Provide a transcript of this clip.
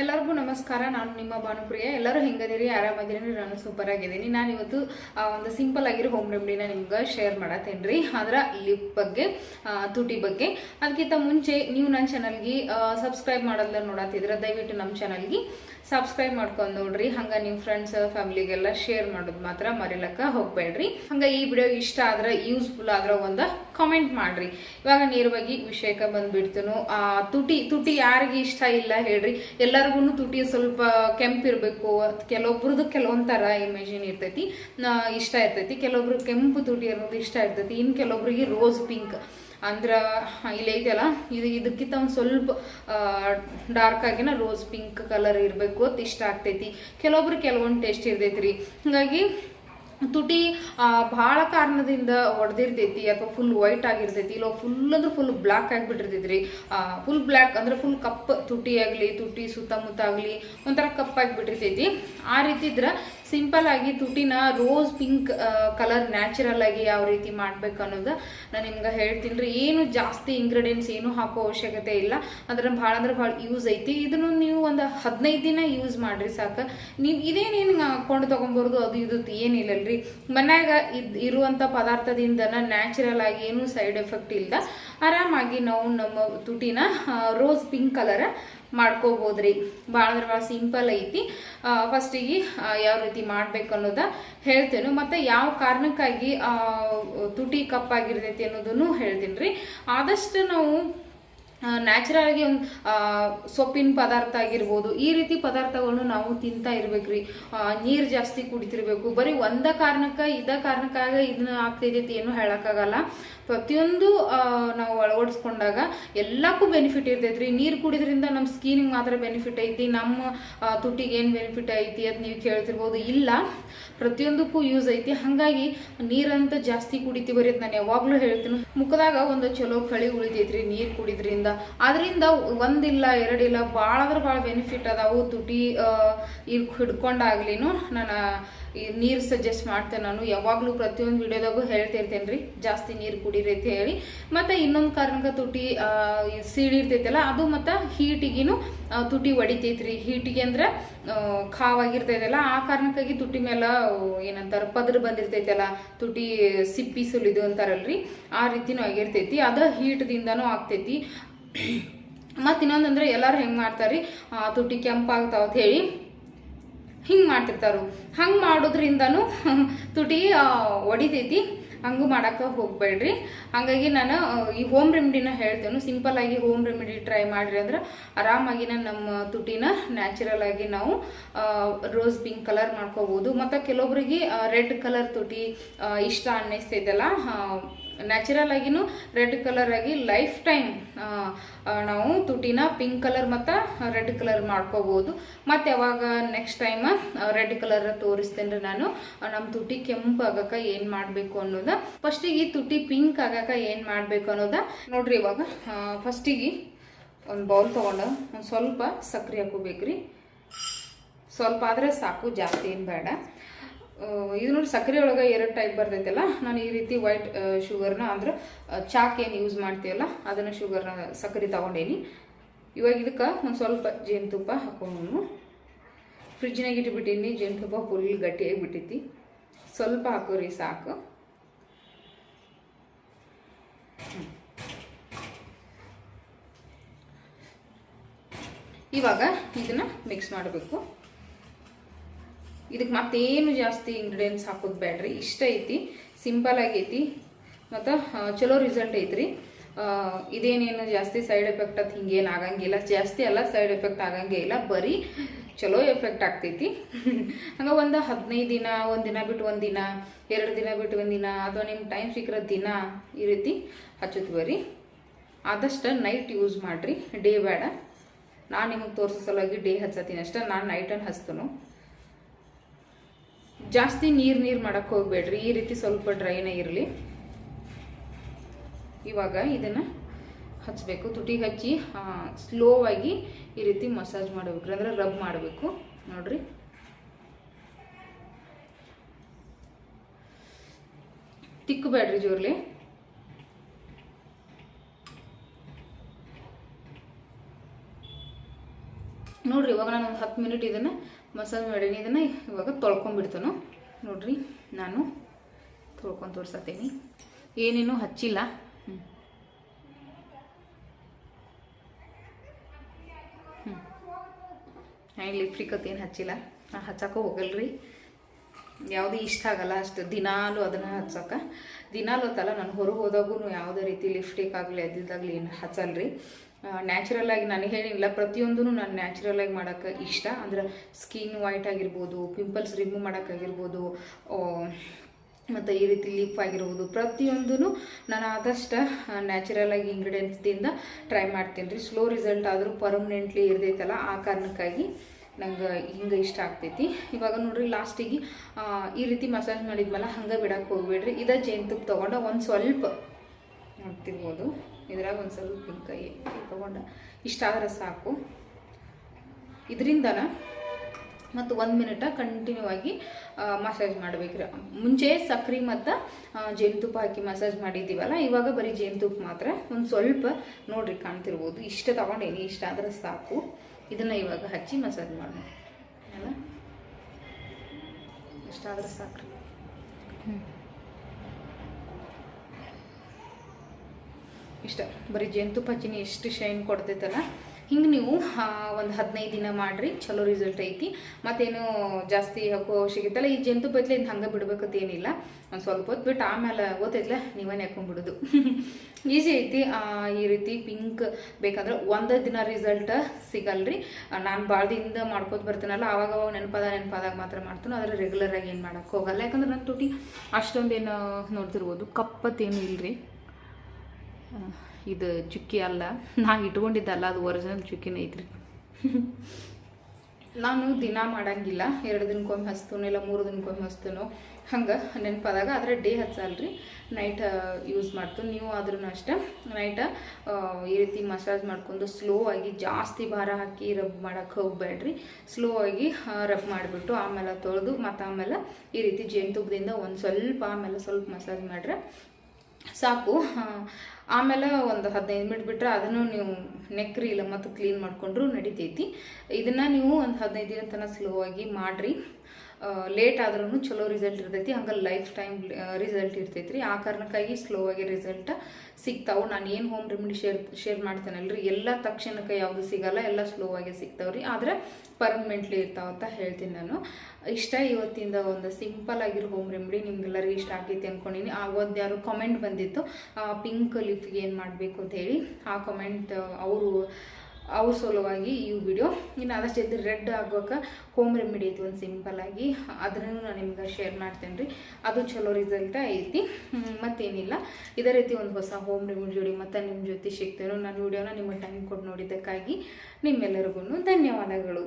ಎಲ್ಲರಿಗೂ ನಮಸ್ಕಾರ, ನಾನು ನಿಮ್ಮ ಭಾನುಪ್ರಿಯ. ಎಲ್ಲರೂ ಹೆಂಗದಿರಿ? ಆರಾಮದಿರಿ ನಾನು ಸೂಪರ್ ಆಗಿದ್ದೀನಿ. ನಾನು ಇವತ್ತು ಒಂದು ಸಿಂಪಲ್ ಆಗಿರೋ ಹೋಮ್ ರೆಮಿಡಿನ ನಿಮ್ಗೆ ಶೇರ್ ಮಾಡತ್ತೇನ್ರಿ. ಅದರ ಲಿಪ್ ಬಗ್ಗೆ ತುಟಿ ಬಗ್ಗೆ. ಅದಕ್ಕಿಂತ ಮುಂಚೆ, ನೀವು ನನ್ನ ಚಾನಲ್ಗೆ ಸಬ್ಸ್ಕ್ರೈಬ್ ಮಾಡೋದನ್ನ ನೋಡತ್ತಿದ್ರೆ ದಯವಿಟ್ಟು ನಮ್ಮ ಚಾನಲ್ಗೆ ಸಬ್ಸ್ಕ್ರೈಬ್ ಮಾಡ್ಕೊಂಡು ನೋಡ್ರಿ. ಹಂಗೆ ನಿಮ್ಮ ಫ್ರೆಂಡ್ಸ್ ಫ್ಯಾಮಿಲಿಗೆಲ್ಲ ಶೇರ್ ಮಾಡೋದು ಮಾತ್ರ ಮರಿಲಕ್ಕ ಹೋಗ್ಬೇಡ್ರಿ. ಹಂಗೆ ಈ ವಿಡಿಯೋ ಇಷ್ಟ ಆದ್ರೆ ಯೂಸ್ಫುಲ್ ಆದ್ರೆ ಒಂದು ಕಾಮೆಂಟ್ ಮಾಡ್ರಿ. ಇವಾಗ ನೇರವಾಗಿ ವಿಷಯಕ್ಕೆ ಬಂದ್ಬಿಡ್ತೇನು. ತುಟಿ ತುಟಿ ಯಾರಿಗೆ ಇಷ್ಟ ಇಲ್ಲ ಹೇಳ್ರಿ. ಎಲ್ಲರಿಗೂ ತುಟಿ ಸ್ವಲ್ಪ ಕೆಂಪಿರ್ಬೇಕು ಕೆಲವೊಬ್ರದ್ದು ಕೆಲವೊಂದು ತರ ಇಮೇಜಿನ್ ಇರ್ತೈತಿ. ಇಷ್ಟ ಇರ್ತೈತಿ. ಕೆಲವೊಬ್ರು ಕೆಂಪು ತುಟಿ ಅನ್ನೋದು ಇಷ್ಟ ಇರ್ತೈತಿ. ಇನ್ನು ಕೆಲವೊಬ್ರಿಗೆ ರೋಸ್ ಪಿಂಕ್ ಅಂದ್ರ ಇಲ್ಲಿ ಐತಲ್ಲ ಇದು, ಇದಕ್ಕಿಂತ ಒಂದು ಸ್ವಲ್ಪ ಡಾರ್ಕ್ ಆಗಿನ ರೋಸ್ ಪಿಂಕ್ ಕಲರ್ ಇರಬೇಕು ಅಂತ ಇಷ್ಟ ಆಗ್ತೈತಿ. ಕೆಲವೊಬ್ರು ಕೆಲವೊಂದು ಟೇಸ್ಟ್ ಇರ್ತೈತಿ ಹಿಂಗಾಗಿ ತುಟಿ ಭಾಳ ಕಾರಣದಿಂದ ಒಡೆದಿರ್ತೈತಿ ಅಥವಾ ಫುಲ್ ವೈಟ್ ಆಗಿರ್ತೈತಿ. ಇಲ್ಲ ಫುಲ್ ಅಂದ್ರೆ ಫುಲ್ ಬ್ಲ್ಯಾಕ್ ಆಗಿಬಿಟ್ಟಿರ್ತೈತ್ರಿ. ಫುಲ್ ಬ್ಲ್ಯಾಕ್ ಅಂದ್ರೆ ಫುಲ್ ಕಪ್ ತುಟಿ ಆಗಲಿ, ತುಟಿ ಸುತ್ತಮುತ್ತ ಆಗಲಿ ಒಂಥರ ಕಪ್ ಆಗಿಬಿಟ್ಟಿರ್ತೈತಿ. ಆ ರೀತಿ ಇದ್ರ ಸಿಂಪಲ್ ಆಗಿ ತುಟಿನ ರೋಸ್ ಪಿಂಕ್ ಕಲರ್ ನ್ಯಾಚುರಲ್ ಆಗಿ ಯಾವ ರೀತಿ ಮಾಡ್ಬೇಕು ಅನ್ನೋದು ನಾನು ನಿಮ್ಗೆ ಹೇಳ್ತೀನಿ ಏನು ಜಾಸ್ತಿ ಇಂಗ್ರೀಡಿಯೆಂಟ್ಸ್ ಏನು ಹಾಕೋ ಅವಶ್ಯಕತೆ ಇಲ್ಲ. ಅದ್ರ ಭಾಳ ಅಂದ್ರೆ ಭಾಳ ಯೂಸ್ ಐತಿ. ಇದನ್ನು ನೀವು ಒಂದು ಹದಿನೈದು ದಿನ ಯೂಸ್ ಮಾಡ್ರಿ ಸಾಕು. ನೀವು ಇದೇನೇನು ಕೊಂಡು ತಗೊಂಬರ್ದು ಅದು ಇದು ಏನಿಲ್ಲಲ್ರಿ ಮನ್ಯಾಗ ಇದ್ ಇರುವಂಥ ಪದಾರ್ಥದಿಂದನ ನ್ಯಾಚುರಲ್ ಆಗಿ ಏನು ಸೈಡ್ ಎಫೆಕ್ಟ್ ಇಲ್ಲ. ಆರಾಮಾಗಿ ನಾವು ನಮ್ಮ ತುಟಿನ ರೋಸ್ ಪಿಂಕ್ ಕಲರ್ ಮಾಡ್ಕೋಬೋದ್ರಿ. ಭಾಳ ಅಂದ್ರೆ ಭಾಳ ಸಿಂಪಲ್ ಐತಿ. ಫಸ್ಟಿಗೆ ಯಾವ ರೀತಿ ಮಾಡ್ಬೇಕು ಅನ್ನೋದ ಹೇಳ್ತೇನೆ. ಮತ್ತೆ ಯಾವ ಕಾರಣಕ್ಕಾಗಿ ತುಟಿ ಕಪ್ಪಾಗಿರ್ತೈತಿ ಅನ್ನೋದನ್ನು ಹೇಳ್ತೀನಿ ರೀ ಆದಷ್ಟು ನಾವು ನ್ಯಾಚುರಲ್ ಆಗಿ ಒಂದು ಸೊಪ್ಪಿನ ಪದಾರ್ಥ ಆಗಿರ್ಬೋದು, ಈ ರೀತಿ ಪದಾರ್ಥಗಳನ್ನು ನಾವು ತಿಂತಾ ಇರ್ಬೇಕ್ರಿ. ನೀರು ಜಾಸ್ತಿ ಕುಡಿತಿರ್ಬೇಕು. ಬರೀ ಒಂದ ಕಾರಣಕ್ಕೆ, ಇದ ಕಾರಣಕ್ಕಾಗ ಇದನ್ನ ಆಗ್ತೈತಿ ಏನು ಹೇಳಕ್ಕಾಗಲ್ಲ. ಪ್ರತಿಯೊಂದು ನಾವು ಅಳವಡಿಸ್ಕೊಂಡಾಗ ಎಲ್ಲಕ್ಕೂ ಬೆನಿಫಿಟ್ ಇರ್ತೈತ್ರಿ. ನೀರು ಕುಡಿದ್ರಿಂದ ನಮ್ಮ ಸ್ಕೀನಿಗೆ ಮಾತ್ರ ಬೆನಿಫಿಟ್ ಐತಿ, ನಮ್ಮ ತುಟಿಗೆ ಏನು ಬೆನಿಫಿಟ್ ಐತಿ ಅಂತ ನೀವು ಕೇಳ್ತಿರ್ಬೋದು. ಇಲ್ಲ, ಪ್ರತಿಯೊಂದಕ್ಕೂ ಯೂಸ್ ಐತಿ. ಹಾಗಾಗಿ ನೀರಂತ ಜಾಸ್ತಿ ಕುಡಿತೀವಿ ಬರೀ ನಾನು ಯಾವಾಗಲೂ ಹೇಳ್ತೀನಿ. ಮುಖದಾಗ ಒಂದು ಚಲೋ ಕಳಿ ಉಳಿತೈತ್ರಿ ನೀರು ಕುಡಿದ್ರಿಂದ. ಅದರಿಂದ ಒಂದಿಲ್ಲ, ಎರಡಿಲ್ಲ ಭಾಳ ಅಂದ್ರೆ ಭಾಳ ಬೆನಿಫಿಟ್ ಅದಾವು. ತುಟಿ ಇದು ಹಿಡ್ಕೊಂಡಾಗ್ಲಿನೂ ನಾನು ಈ ನೀರು ಸಜೆಸ್ಟ್ ಮಾಡ್ತೇನೆ ನಾನು. ಯಾವಾಗಲೂ ಪ್ರತಿಯೊಂದು ವಿಡಿಯೋದಾಗೂ ಹೇಳ್ತಿರ್ತೇನೆ ರೀ ಜಾಸ್ತಿ ನೀರು ಕುಡೀರಿ ಅಂತ ಹೇಳಿ. ಮತ್ತು ಇನ್ನೊಂದು ಕಾರಣಕ್ಕೆ ತುಟಿ ಸೀಳಿರ್ತೈತಲ್ಲ, ಅದು ಮತ್ತು ಹೀಟಿಗಿನು ತುಟಿ ಹೊಡಿತೈತ್ರಿ ಹೀಟಿಗೆ ಅಂದ್ರೆ ಖಾವಾಗಿರ್ತೈತಲ್ಲ. ಆ ಕಾರಣಕ್ಕಾಗಿ ತುಟಿ ಮೇಲೆ ಏನಂತಾರೆ, ಪದ್ರ ಬಂದಿರ್ತೈತಲ್ಲ. ತುಟಿ ಸಿಪ್ಪಿ ಸುಲಿದು ಅಂತಾರಲ್ರಿ. ಆ ರೀತಿನೂ ಆಗಿರ್ತೈತಿ. ಅದು ಹೀಟ್ದಿಂದನೂ ಆಗ್ತೈತಿ. ಮತ್ತು ಇನ್ನೊಂದಂದ್ರೆ ಎಲ್ಲರೂ ಹೆಂಗೆ ಮಾಡ್ತಾರ್ರಿ? ಆ, ತುಟಿ ಕೆಂಪಾಗ್ತಾವ ಅಂತ ಹೇಳಿ ಹಿಂಗೆ ಮಾಡ್ತಿರ್ತಾರು. ಹಂಗೆ ಮಾಡೋದ್ರಿಂದನೂ ತುಟಿ ಒಡಿತೈತಿ. ಹಂಗೂ ಮಾಡಕ್ಕೆ ಹೋಗ್ಬೇಡ್ರಿ. ಹಾಗಾಗಿ ನಾನು ಈ ಹೋಮ್ ರೆಮಿಡಿನ ಹೇಳ್ತೇನೆ. ಸಿಂಪಲ್ ಆಗಿ ಹೋಮ್ ರೆಮಿಡಿ ಟ್ರೈ ಮಾಡ್ರಿ ಅಂದ್ರೆ ಆರಾಮಾಗಿ ನಮ್ಮ ತುಟಿನ ನ್ಯಾಚುರಲ್ ಆಗಿ ನಾವು ರೋಸ್ ಪಿಂಕ್ ಕಲರ್ ಮಾಡ್ಕೋಬಹುದು ಮತ್ತು ಕೆಲವೊಬ್ರಿಗೆ ರೆಡ್ ಕಲರ್ ತುಟಿ ಇಷ್ಟ ಅನ್ನಿಸ್ತೈತಲ್ಲ ನ್ಯಾಚುರಲ್ ಆಗಿನೂ ರೆಡ್ ಕಲರ್ ಆಗಿ ಲೈಫ್ ಟೈಮ್ ನಾವು ತುಟಿನ ಪಿಂಕ್ ಕಲರ್ ಮತ್ತು ರೆಡ್ ಕಲರ್ ಮಾಡ್ಕೋಬೋದು. ಮತ್ತು ಯಾವಾಗ ನೆಕ್ಸ್ಟ್ ಟೈಮ್ ರೆಡ್ ಕಲರ್ ತೋರಿಸ್ತೇನೆ ನಾನು. ನಮ್ಮ ತುಟಿ ಕೆಂಪು ಆಗಕ ಏನು ಮಾಡಬೇಕು ಅನ್ನೋದ. ಫಸ್ಟಿಗೆ ತುಟಿ ಪಿಂಕ್ ಆಗಕ ಏನು ಮಾಡಬೇಕು ಅನ್ನೋದ. ನೋಡ್ರಿ ಇವಾಗ ಫಸ್ಟಿಗೆ ಒಂದು ಬೌಲ್ ತೊಗೊಂಡು ಒಂದು ಸ್ವಲ್ಪ ಸಕ್ಕರೆ ಹಾಕೋಬೇಕ್ರಿ. ಸ್ವಲ್ಪ ಆದರೆ ಸಾಕು, ಜಾಸ್ತಿ ಏನು ಬೇಡ. ಇದು ನೋಡಿ ಸಕ್ಕರೆ ಒಳಗೆ ಎರಡು ಟೈಪ್ ಬರ್ತೈತಲ್ಲ? ನಾನು ಈ ರೀತಿ ವೈಟ್ ಶುಗರ್ನ ಅಂದ್ರೆ ಚಾಕ್ ಏನು ಯೂಸ್ ಮಾಡ್ತೀವಲ್ಲ ಅದನ್ನು ಶುಗರ್ನ ಸಕ್ಕರೆ ತಗೊಂಡೇನಿ. ಇವಾಗ ಇದಕ್ಕೆ ಒಂದು ಸ್ವಲ್ಪ ಜೇನುತುಪ್ಪ ಹಾಕೊಂಡು ಫ್ರಿಜ್ನಾಗ ಇಟ್ಬಿಟ್ಟೀನಿ, ಜೇನುತುಪ್ಪ ಫುಲ್ ಗಟ್ಟಿಯಾಗಿ ಬಿಟ್ಟೈತಿ. ಸ್ವಲ್ಪ ಹಾಕೋರಿ ಸಾಕು. ಇವಾಗ ಇದನ್ನ ಮಿಕ್ಸ್ ಮಾಡಬೇಕು. ಇದಕ್ಕೆ ಮತ್ತೇನು ಜಾಸ್ತಿ ಇಂಗ್ರೀಡಿಯೆಂಟ್ಸ್ ಹಾಕೋದು ಬೇಡ್ರಿ, ಇಷ್ಟ ಐತಿ ಸಿಂಪಲ್ ಆಗೈತಿ ಮತ್ತು ಚಲೋ ರಿಸಲ್ಟ್ ಐತ್ರಿ. ಇದೇನೇನು ಜಾಸ್ತಿ ಸೈಡ್ ಎಫೆಕ್ಟ್ ಅದು ಹಿಂಗೇನು ಆಗಂಗಿಲ್ಲ, ಜಾಸ್ತಿ ಅಲ್ಲ ಸೈಡ್ ಎಫೆಕ್ಟ್ ಆಗಂಗೇ ಇಲ್ಲ, ಬರೀ ಚಲೋ ಎಫೆಕ್ಟ್ ಆಗ್ತೈತಿ. ಹಂಗೆ ಒಂದು ಹದಿನೈದು ದಿನ, ಒಂದು ದಿನ ಬಿಟ್ಟು ಒಂದು ದಿನ, ಎರಡು ದಿನ ಬಿಟ್ಟು ಒಂದು ದಿನ, ಅಥವಾ ನಿಮ್ಮ ಟೈಮ್ ಸಿಕ್ಕಿರೋ ದಿನ ಈ ರೀತಿ ಹಚ್ಚುತ್ತೆ ಬರ್ರಿ ಆದಷ್ಟು ನೈಟ್ ಯೂಸ್ ಮಾಡಿರಿ, ಡೇ ಬೇಡ. ನಾನು ನಿಮಗೆ ತೋರಿಸೋ ಸಲುವಾಗಿ ಡೇ ಹಚ್ಚತ್ತೀನಿ ಅಷ್ಟೇ, ನಾನು ನೈಟನ್ನು ಹಚ್ತನು. ಜಾಸ್ತಿ ನೀರು ನೀರು ಮಾಡಕ್ಕೆ ಹೋಗ್ಬೇಡ್ರಿ. ಈ ರೀತಿ ಸ್ವಲ್ಪ ಡ್ರೈನೇ ಇರಲಿ. ಇವಾಗ ಇದನ್ನು ಹಚ್ಚಬೇಕು ತುಟಿಗೆ ಹಚ್ಚಿ ಸ್ಲೋ ಆಗಿ ಈ ರೀತಿ ಮಸಾಜ್ ಮಾಡಬೇಕು ಅಂದ್ರೆ ರಬ್ ಮಾಡಬೇಕು. ನೋಡ್ರಿ. ತಿಕ್ಕಬೇಡ್ರಿ ಜೋರ್ಲಿ. ನೋಡ್ರಿ, ಇವಾಗ ನಾನು ಒಂದು ಹತ್ತು ಮಿನಿಟ್ ಇದನ್ನು ಮಸಾಜ್ ಮಾಡೀನಿ, ಇದನ್ನು ಇವಾಗ ತೊಳ್ಕೊಂಬಿಡ್ತಾನು ನೋಡ್ರಿ, ನಾನು ತೊಳ್ಕೊಂಡು ತೋರ್ಸತ್ತೀನಿ. ಏನೇನು ಹಚ್ಚಿಲ್ಲ. ಹ್ಞೂ ಹ್ಞೂ ಲಿಪ್ಸ್ಟಿಕ್ ಏನು ಹಚ್ಚಿಲ್ಲ. ನಾ ಹಚ್ಚಕ್ಕೂ ಹೋಗಲ್ರಿ. ಯಾವುದೂ ಇಷ್ಟ ಆಗಲ್ಲ ಅಷ್ಟು ದಿನಾಲು ಅದನ್ನು ಹಚ್ಚಕ್ಕೆ ದಿನಾಲು ಹೊತ್ತಲ್ಲ ನಾನು ಹೊರಗೆ ಹೋದಾಗೂ ಯಾವುದೇ ರೀತಿ ಲಿಪ್ಸ್ಟಿಕ್ ಆಗಲಿ ಅದಿದ್ದಾಗಲಿ ಏನು ಹಚ್ಚಲ್ರಿ. ನ್ಯಾಚುರಲ್ ಆಗಿ ನನಗೆ ಹೇಳಿಲ್ಲ. ಪ್ರತಿಯೊಂದೂ ನಾನು ನ್ಯಾಚುರಲ್ ಆಗಿ ಮಾಡೋಕ್ಕೆ ಇಷ್ಟ. ಅಂದ್ರೆ ಸ್ಕಿನ್ ವೈಟ್ ಆಗಿರ್ಬೋದು ಪಿಂಪಲ್ಸ್ ರಿಮೂವ್ ಮಾಡೋಕ್ಕಾಗಿರ್ಬೋದು ಮತ್ತು ಈ ರೀತಿ ಲಿಪ್ ಆಗಿರ್ಬೋದು. ಪ್ರತಿಯೊಂದೂ ನಾನು ಆದಷ್ಟು ನ್ಯಾಚುರಲ್ ಆಗಿ ಇಂಗ್ರೀಡಿಯೆಂಟ್ಸ್ದಿಂದ ಟ್ರೈ ಮಾಡ್ತೀನಿ ರೀ ಸ್ಲೋ ರಿಸಲ್ಟ್ ಆದರೂ ಪರ್ಮನೆಂಟ್ಲಿ ಇರ್ತೈತಲ್ಲ, ಆ ಕಾರಣಕ್ಕಾಗಿ ನಂಗೆ ಹಿಂಗೆ ಇಷ್ಟ ಆಗ್ತೈತಿ. ಇವಾಗ ನೋಡ್ರಿ ಲಾಸ್ಟಿಗೆ ಈ ರೀತಿ ಮಸಾಜ್ ಮಾಡಿದ್ಮೇಲೆ ಹಂಗೆ ಬಿಡಕ್ಕೆ ಹೋಗ್ಬೇಡ್ರಿ. ಇದ ಜೇನುತುಪ್ಪ ತೊಗೊಂಡು ಒಂದು ಸ್ವಲ್ಪ ನೋಡ್ತಿರ್ಬೋದು. ಇದ್ರಾಗ ಒಂದು ಸ್ವಲ್ಪ ಉಪ್ಪಿನಕಾಯಿ ತೊಗೊಂಡು ಇಷ್ಟ ಆದ್ರೆ ಸಾಕು. ಇದರಿಂದನ ಮತ್ತು ಒಂದು ಮಿನಿಟ ಕಂಟಿನ್ಯೂ ಆಗಿ ಮಸಾಜ್ ಮಾಡಬೇಕ್ರಿ. ಮುಂಚೆ ಸಕ್ರೆ ಮತ್ತು ಜೇನುತುಪ್ಪ ಹಾಕಿ ಮಸಾಜ್ ಮಾಡಿದ್ದೀವಲ್ಲ, ಇವಾಗ ಬರೀ ಜೇನುತುಪ್ಪ ಮಾತ್ರ. ಒಂದು ಸ್ವಲ್ಪ ನೋಡ್ರಿ ಕಾಣ್ತಿರ್ಬೋದು. ಇಷ್ಟ ತೊಗೊಂಡೇನಿ ಇಷ್ಟ ಆದ್ರೆ ಸಾಕು. ಇದನ್ನು ಇವಾಗ ಹಚ್ಚಿ ಮಸಾಜ್ ಮಾಡೋಣ. ಅಲ್ಲ? ಇಷ್ಟ ಆದ್ರೆ ಸಾಕು ಇಷ್ಟ. ಬರೀ ಜೇನುತುಪ್ಪ ಹಚ್ಚಿನಿ ಎಷ್ಟು ಶೈನ್ ಕೊಡ್ತೈತಲ್ಲ. ಹಿಂಗೆ ನೀವು ಒಂದು ಹದಿನೈದು ದಿನ ಮಾಡಿರಿ, ಚಲೋ ರಿಸಲ್ಟ್ ಐತಿ. ಮತ್ತೇನು ಜಾಸ್ತಿ ಹಾಕೋ ಅವಶ್ಯಕತೆ ಈ ಜಂತು ಬದಲು ಇನ್ನು ಹಂಗೆ ಬಿಡ್ಬೇಕಂತ ಏನಿಲ್ಲ ಒಂದು ಸ್ವಲ್ಪ ಹೊತ್ತು ಬಿಟ್ಟು ಆಮೇಲೆ ಓದೈತಲ್ಲ ನೀವೇ ಹಾಕೊಂಡ್ಬಿಡೋದು ಈಸಿ ಐತಿ. ಈ ರೀತಿ ಪಿಂಕ್ ಬೇಕಂದ್ರೆ ಒಂದೇ ದಿನ ರಿಸಲ್ಟ್ ಸಿಗಲ್ರಿ. ನಾನು ಭಾಳ ದಿನದಿಂದ ಮಾಡ್ಕೋತ ಬರ್ತೀನಲ್ಲ, ಆವಾಗ ಅವಾಗ ನೆನಪದ, ನೆನಪಾದಾಗ ಮಾತ್ರ ಮಾಡ್ತೀನಿ. ಆದರೆ ರೆಗ್ಯುಲರಾಗಿ ಏನು ಮಾಡೋಕ್ಕೆ ಹೋಗಲ್ಲ. ಯಾಕಂದ್ರೆ ನನ್ನ ತುಟಿ ಅಷ್ಟೊಂದೇನು ನೋಡ್ತಿರ್ಬೋದು. ಕಪ್ಪತ್ತೇನು ಇಲ್ರಿ. ಇದು ಚುಕ್ಕಿ ಅಲ್ಲ. ನಾ ಇಟ್ಕೊಂಡಿದ್ದಲ್ಲ, ಅದು ಒರಿಜಿನಲ್ ಚುಕ್ಕಿನೇ ಐತ್ರಿ. ನಾನು ದಿನ ಮಾಡಂಗಿಲ್ಲ. ಎರಡು ದಿನಕ್ಕೊಮ್ಮೆ ಹಚ್ತೇನೋ ಇಲ್ಲ, ಮೂರು ದಿನಕ್ಕೊಮ್ಮೆ ಹಚ್ತೇನೋ. ಹಂಗೆ ನೆನಪಾದಾಗ ಆದರೆ ಡೇ ಹಚ್ಚಲ್ರಿ. ನೈಟ್ ಯೂಸ್ ಮಾಡ್ತೀನಿ ನೀವು ಆದ್ರೂ ಅಷ್ಟೇ. ನೈಟ ಈ ರೀತಿ ಮಸಾಜ್ ಮಾಡ್ಕೊಂಡು ಸ್ಲೋ ಆಗಿ ಜಾಸ್ತಿ ಭಾರ ಹಾಕಿ ರಬ್ ಮಾಡೋಕ್ಕೆ ಹೋಗ್ಬೇಡ್ರಿ. ಸ್ಲೋ ಆಗಿ ರಬ್ ಮಾಡಿಬಿಟ್ಟು ಆಮೇಲೆ ತೊಳೆದು ಮತ್ತು ಆಮೇಲೆ ಈ ರೀತಿ ಜೇನುತುಪ್ಪದಿಂದ ಒಂದು ಸ್ವಲ್ಪ ಆಮೇಲೆ ಸ್ವಲ್ಪ ಮಸಾಜ್ ಮಾಡ್ರೆ ಸಾಕು. ಆಮೇಲೆ ಒಂದು ಹದಿನೈದು ಮಿನಿಟ್ ಬಿಟ್ಟರೆ ಅದನ್ನು ನೀವು ನೆಕ್ರಿ ಇಲ್ಲ ಮತ್ತು ಕ್ಲೀನ್ ಮಾಡಿಕೊಂಡ್ರು ನಡಿತೈತಿ. ಇದನ್ನು ನೀವು ಒಂದು ಹದಿನೈದು ದಿನ ತನಕ ಸ್ಲೋ ಆಗಿ ಮಾಡಿರಿ. ಲೇಟ್ ಆದ್ರೂ ಚಲೋ ರಿಸಲ್ಟ್ ಇರ್ತೈತಿ. ಹಂಗೆ ಲೈಫ್ ಟೈಮ್ ರಿಸಲ್ಟ್ ಇರ್ತೈತಿ ರೀ ಆ ಕಾರಣಕ್ಕಾಗಿ ಸ್ಲೋ ಆಗಿ ರಿಸಲ್ಟ್ ಸಿಗ್ತಾವೆ. ನಾನು ಏನು ಹೋಮ್ ರೆಮಿಡಿ ಶೇರ್ ಶೇರ್ ಮಾಡ್ತೇನಲ್ರಿ? ಎಲ್ಲ ತಕ್ಷಣಕ್ಕೆ ಯಾವುದು ಸಿಗಲ್ಲ, ಎಲ್ಲ ಸ್ಲೋ ಆಗಿ ಸಿಗ್ತಾವ್ರಿ. ಆದರೆ ಪರ್ಮನೆಂಟ್ಲಿ ಇರ್ತಾವ ಅಂತ ಹೇಳ್ತೀನಿ ನಾನು. ಇಷ್ಟ ಇವತ್ತಿಂದ ಒಂದು ಸಿಂಪಲ್ ಆಗಿರೋ ಹೋಮ್ ರೆಮಿಡಿ ನಿಮ್ಗೆಲ್ಲರಿಗೂ ಇಷ್ಟ ಆಗೈತಿ ಅಂದ್ಕೊಂಡಿನಿ ಆ ಒಂದು ಯಾರು ಕಮೆಂಟ್ ಬಂದಿತ್ತು. ಪಿಂಕ್ ಲಿಫ್ಗೆ ಏನು ಮಾಡಬೇಕು ಅಂತ ಹೇಳಿ. ಆ ಕಮೆಂಟ್ ಅವರು ಅವ್ರ ಸಲುವಾಗಿ ಈ ವಿಡಿಯೋ. ಇನ್ನು ಆದಷ್ಟು ಇದ್ದು ರೆಡ್ ಆಗೋಕೆ ಹೋಮ್ ರೆಮಿಡಿ ಐತಿ ಒಂದು ಸಿಂಪಲ್ ಆಗಿ ಅದನ್ನು ನಾನು ನಿಮ್ಗೆ ಶೇರ್ ಮಾಡ್ತೇನೆ ರೀ ಅದು ಚಲೋ ರಿಸಲ್ಟ್ ಐತಿ. ಮತ್ತೇನಿಲ್ಲ. ಇದೇ ರೀತಿ ಒಂದು ಹೊಸ ಹೋಮ್ ರೆಮಿಡಿ ಜೋಡಿ ಮತ್ತು ನಿಮ್ಮ ಜೊತೆ ಸಿಗ್ತೇನೆ. ನಾನು ವಿಡಿಯೋನ ನಿಮ್ಮ ಟೈಮ್ ಕೊಟ್ಟು ನೋಡಿದ್ದಕ್ಕಾಗಿ ನಿಮ್ಮೆಲ್ಲರಿಗೂ ಧನ್ಯವಾದಗಳು.